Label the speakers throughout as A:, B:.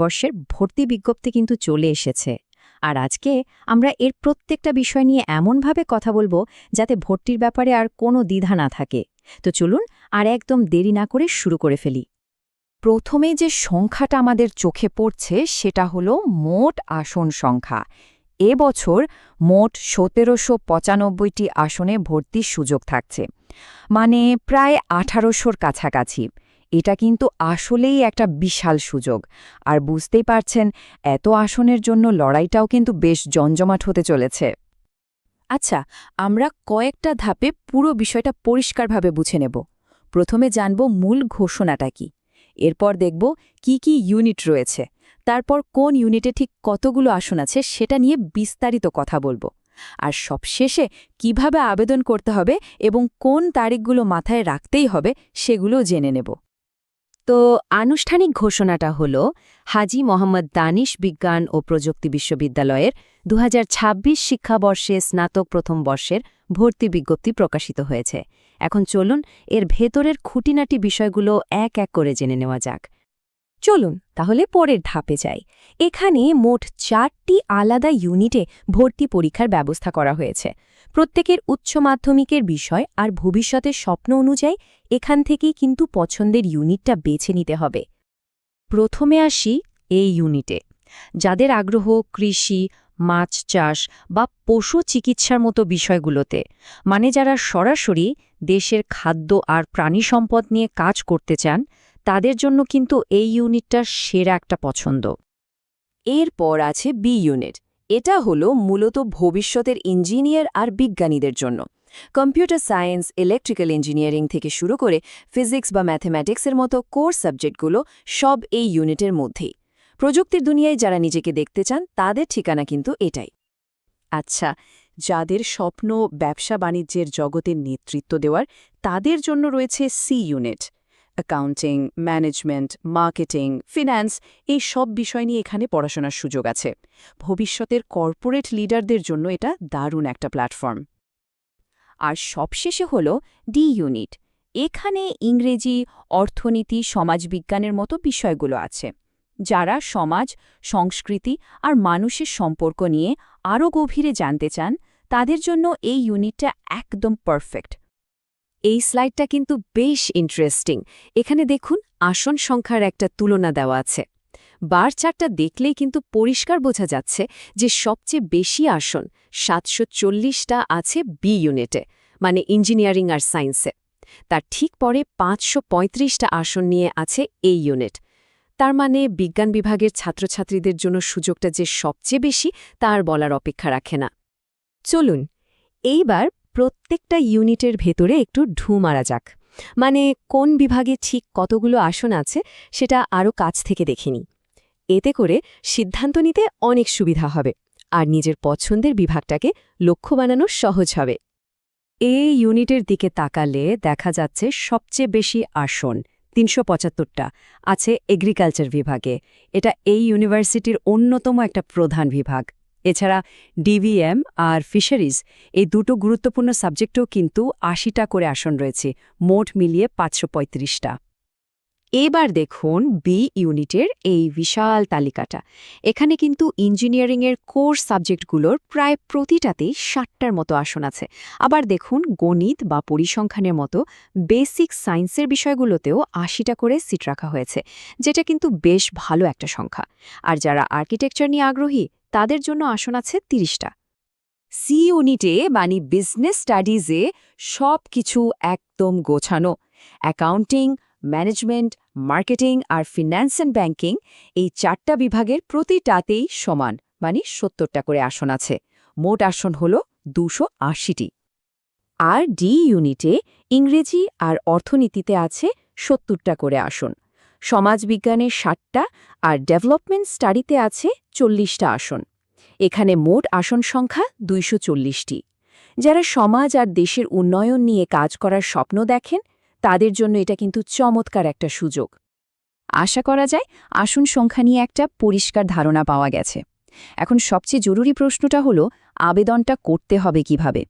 A: বর্ষের ভর্তি বিজ্ঞপ্তি কিন্তু চলে এসেছে। আর আজকে আমরা এর প্রত্যেকটা বিষয় নিয়ে এমনভাবে কথা বলব যাতে ভর্তির ব্যাপারে আর কোনো দ্বিধা না থাকে। তো চলুন আর একদম দেরি না করে শুরু করে ফেলি। প্রথমে যে সংখ্যাটা আমাদের চোখে পড়ছে সেটা হলো মোট আসন সংখ্যা। এবছর মোট সতেরোশো পঁচানব্বইটি আসনে ভর্তির সুযোগ থাকছে। মানে প্রায় আঠারোশোর কাছাকাছি। এটা কিন্তু আসলেই একটা বিশাল সুযোগ। আর বুঝতেই পারছেন, এত আসনের জন্য লড়াইটাও কিন্তু বেশ জমজমাট হতে চলেছে। আচ্ছা আমরা কয়েকটা ধাপে পুরো বিষয়টা পরিষ্কারভাবে বুঝে নেব। প্রথমে জানব মূল ঘোষণাটা কি। এরপর দেখব কি কি ইউনিট রয়েছে। তারপর কোন ইউনিটে ঠিক কতগুলো আসন আছে সেটা নিয়ে বিস্তারিত কথা বলব। আর সবশেষে কীভাবে আবেদন করতে হবে এবং কোন তারিখগুলো মাথায় রাখতেই হবে সেগুলো জেনে নেব। তো আনুষ্ঠানিক ঘোষণাটা হল, হাজি মোহাম্মদ দানিশ বিজ্ঞান ও প্রযুক্তি বিশ্ববিদ্যালয়ের দু হাজার ছাব্বিশ শিক্ষাবর্ষে স্নাতক প্রথম বর্ষের ভর্তি বিজ্ঞপ্তি প্রকাশিত হয়েছে। এখন চলুন, এর ভেতরের খুঁটিনাটি বিষয়গুলো এক এক করে জেনে নেওয়া যাক। চলুন তাহলে পরের ধাপে যাই। এখানে মোট চারটি আলাদা ইউনিটে ভর্তি পরীক্ষার ব্যবস্থা করা হয়েছে। প্রত্যেকের উচ্চ মাধ্যমিকের বিষয় আর ভবিষ্যতের স্বপ্ন অনুযায়ী এখান থেকেই কিন্তু পছন্দের ইউনিটটা বেছে নিতে হবে। প্রথমে আসি এই ইউনিটে। যাদের আগ্রহ কৃষি, মাছ চাষ বা পশু চিকিৎসার মতো বিষয়গুলোতে মানে যারা সরাসরি দেশের খাদ্য আর প্রাণী সম্পদ নিয়ে কাজ করতে চান তাদের জন্য কিন্তু এই ইউনিটটা সেরা একটা পছন্দ। এরপর আছে বি ইউনিট। এটা হলো মূলত ভবিষ্যতের ইঞ্জিনিয়ার আর বিজ্ঞানীদের জন্য। কম্পিউটার সায়েন্স, ইলেকট্রিক্যাল ইঞ্জিনিয়ারিং থেকে শুরু করে ফিজিক্স বা ম্যাথমেটিক্সের মতো কোর্স সাবজেক্টগুলো সব এই ইউনিটের মধ্যেই। প্রযুক্তির দুনিয়ায় যারা নিজেকে দেখতে চান, তাদের ঠিকানা কিন্তু এটাই। আচ্ছা যাদের স্বপ্ন ব্যবসা বাণিজ্যের জগতের নেতৃত্ব দেওয়ার, তাদের জন্য রয়েছে C unit. Accounting management marketing finance এই সব বিষয় নিয়ে এখানে পড়াশোনার সুযোগ আছে। ভবিষ্যতের কর্পোরেট লিডারদের জন্য এটা দারুণ একটা প্ল্যাটফর্ম আর সবশেষে হল ডি ইউনিট এখানে ইংরেজি, অর্থনীতি, সমাজবিজ্ঞানের মতো বিষয়গুলো আছে, যারা সমাজ, সংস্কৃতি আর মানুষের সম্পর্ক নিয়ে আরও গভীরে জানতে চান, তাদের জন্য এই ইউনিটটা একদম পারফেক্ট এই স্লাইডটা কিন্তু বেশ ইন্টারেস্টিং এখানে দেখুন, আসন সংখ্যার একটা তুলনা দেওয়া আছে। বার চারটা দেখলেই কিন্তু পরিষ্কার বোঝা যাচ্ছে যে সবচেয়ে বেশি আসন সাতশো চল্লিশটা আছে বি ইউনিটে মানে ইঞ্জিনিয়ারিং আর সায়েন্সে তার ঠিক পরে পাঁচশো পঁয়ত্রিশটা আসন নিয়ে আছে এই ইউনিট তার মানে বিজ্ঞান বিভাগের ছাত্রছাত্রীদের জন্য সুযোগটা যে সবচেয়ে বেশি তার বলার অপেক্ষা রাখে না। চলুন, এইবার প্রত্যেকটা ইউনিটের ভেতরে একটু ঢু মারা যাক। মানে কোন বিভাগে ঠিক কতগুলো আসন আছে সেটা আরও কাছ থেকে দেখিনি। এতে করে সিদ্ধান্ত নিতে অনেক সুবিধা হবে আর নিজের পছন্দের বিভাগটাকে লক্ষ্য বানানো সহজ হবে। এই ইউনিটের দিকে তাকালে দেখা যাচ্ছে সবচেয়ে বেশি আসন তিনশো পঁচাত্তরটা আছে এগ্রিকালচার বিভাগে। এটা এই ইউনিভার্সিটির অন্যতম একটা প্রধান বিভাগ। এছাড়া ডিভিএম আর ফিশারিজ এই দুটো গুরুত্বপূর্ণ সাবজেক্টও কিন্তু আশিটা করে আসন রয়েছে, মোট মিলিয়ে পাঁচশো পঁয়ত্রিশটা। এবার দেখুন বি ইউনিটের এই বিশাল তালিকাটা। এখানে কিন্তু ইঞ্জিনিয়ারিংয়ের কোর্স সাবজেক্টগুলোর প্রায় প্রতিটাতেই ষাটটার মতো আসন আছে। আবার দেখুন গণিত বা পরিসংখ্যানের মতো বেসিক সায়েন্সের বিষয়গুলোতেও আশিটা করে সিট রাখা হয়েছে, যেটা কিন্তু বেশ ভালো একটা সংখ্যা। আর যারা আর্কিটেকচার নিয়ে আগ্রহী তাদের জন্য আসন আছে তিরিশটা। সি ইউনিটে মানে বিজনেস স্টাডিজে সব কিছু একদম গোছানো। অ্যাকাউন্টিং ম্যানেজমেন্ট মার্কেটিং আর ফিন্যান্স অ্যান্ড ব্যাংকিং এই চারটা বিভাগের প্রতিটাতেই সমান মানে সত্তরটা করে আসন আছে। মোট আসন হল দুশো আশিটি। আর ডি ইউনিটে ইংরেজি আর অর্থনীতিতে আছে সত্তরটা করে আসন। সমাজবিজ্ঞানে ষাটটা আর ডেভেলপমেন্ট স্টাডিতে আছে চল্লিশটা আসন। এখানে মোট আসন সংখ্যা দুইশো চল্লিশটি। যারা সমাজ আর দেশের উন্নয়ন নিয়ে কাজ করার স্বপ্ন দেখেন, তাদের জন্য এটা কিন্তু চমৎকার একটা সুযোগ। আশা করা যায়, আসন সংখ্যা নিয়ে একটা পরিষ্কার ধারণা পাওয়া গেছে। এখন সবচেয়ে জরুরি প্রশ্নটা হলো, আবেদনটা করতে হবে কীভাবে?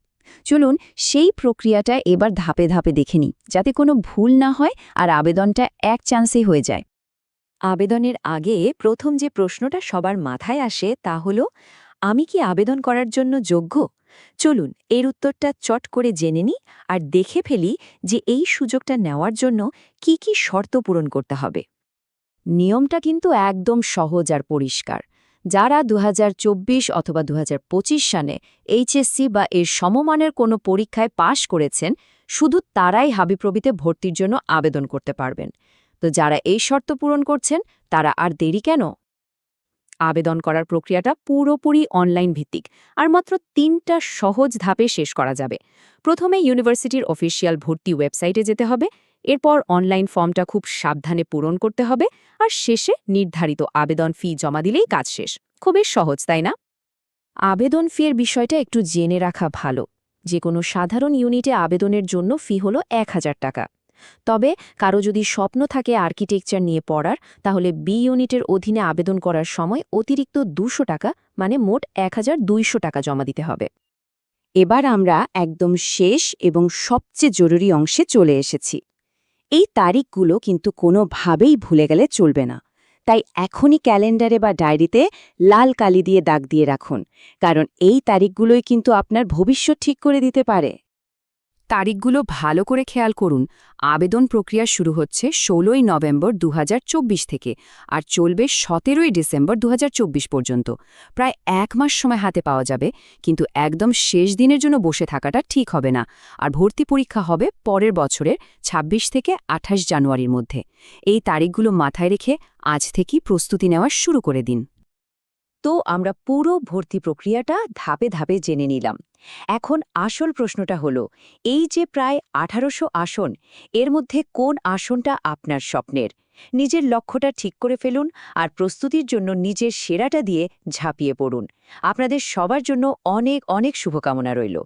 A: চলুন সেই প্রক্রিয়াটা এবার ধাপে ধাপে দেখে নিই, যাতে কোনো ভুল না হয় আর আবেদনটা এক চান্সেই হয়ে যায়। আবেদনের আগে প্রথম যে প্রশ্নটা সবার মাথায় আসে তা হল, আমি কি আবেদন করার জন্য যোগ্য? চলুন এর উত্তরটা চট করে জেনে নিই আর দেখে ফেলি যে এই সুযোগটা নেওয়ার জন্য কি কি শর্ত পূরণ করতে হবে। নিয়মটা কিন্তু একদম সহজ আর পরিষ্কার। যারা দুহাজার চব্বিশ অথবা দু সালে এইচএসসি বা এর সমমানের কোনো পরীক্ষায় পাশ করেছেন, শুধু তারাই হাবিপ্রবিতে ভর্তির জন্য আবেদন করতে পারবেন। তো যারা এই শর্ত পূরণ করছেন, তারা আর দেরি কেন? আবেদন করার প্রক্রিয়াটা পুরোপুরি অনলাইন ভিত্তিক। আর মাত্র তিনটা সহজ ধাপে শেষ করা যাবে। প্রথমে ইউনিভার্সিটির অফিসিয়াল ভর্তি ওয়েবসাইটে যেতে হবে। এরপর অনলাইন ফর্মটা খুব সাবধানে পূরণ করতে হবে। আর শেষে নির্ধারিত আবেদন ফি জমা দিলেই কাজ শেষ। খুবই সহজ, তাই না? আবেদন ফির বিষয়টা একটু জেনে রাখা ভালো। যে কোনো সাধারণ ইউনিটে আবেদনের জন্য ফি হল এক হাজার টাকা। তবে কারও যদি স্বপ্ন থাকে আর্কিটেকচার নিয়ে পড়ার, তাহলে বি ইউনিটের অধীনে আবেদন করার সময় অতিরিক্ত দুশো টাকা মানে মোট এক হাজার দুইশ টাকা জমা দিতে হবে।
B: এবার আমরা একদম শেষ এবং সবচেয়ে জরুরি অংশে চলে এসেছি। এই তারিখগুলো কিন্তু কোনোভাবেই ভুলে গেলে চলবে না। তাই এখনই ক্যালেন্ডারে বা ডায়েরিতে লাল কালি দিয়ে দাগ দিয়ে রাখুন, কারণ এই তারিখগুলোই কিন্তু আপনার ভবিষ্যৎ ঠিক করে দিতে পারে।
A: তারিখগুলো ভালো করে খেয়াল করুন। আবেদন প্রক্রিয়া শুরু হচ্ছে ষোলোই নভেম্বর দু হাজার চব্বিশ থেকে আর চলবে সতেরোই ডিসেম্বর দু হাজার চব্বিশ পর্যন্ত। প্রায় এক মাস সময় হাতে পাওয়া যাবে, কিন্তু একদম শেষ দিনের জন্য বসে থাকাটা ঠিক হবে না। আর ভর্তি পরীক্ষা হবে পরের বছরের ২৬ থেকে আঠাশ জানুয়ারির মধ্যে। এই তারিখগুলো মাথায় রেখে আজ থেকেই প্রস্তুতি নেওয়া শুরু করে দিন। তো আমরা পুরো ভর্তি প্রক্রিয়াটা ধাপে ধাপে জেনে নিলাম। এখন আসল প্রশ্নটা হলো, এই যে প্রায় আঠারোশো আসন, এর মধ্যে কোন আসনটা আপনার স্বপ্নের? নিজের লক্ষ্যটা ঠিক করে ফেলুন আর প্রস্তুতির জন্য নিজের সেরাটা দিয়ে ঝাঁপিয়ে পড়ুন। আপনাদের সবার জন্য অনেক অনেক শুভকামনা রইল।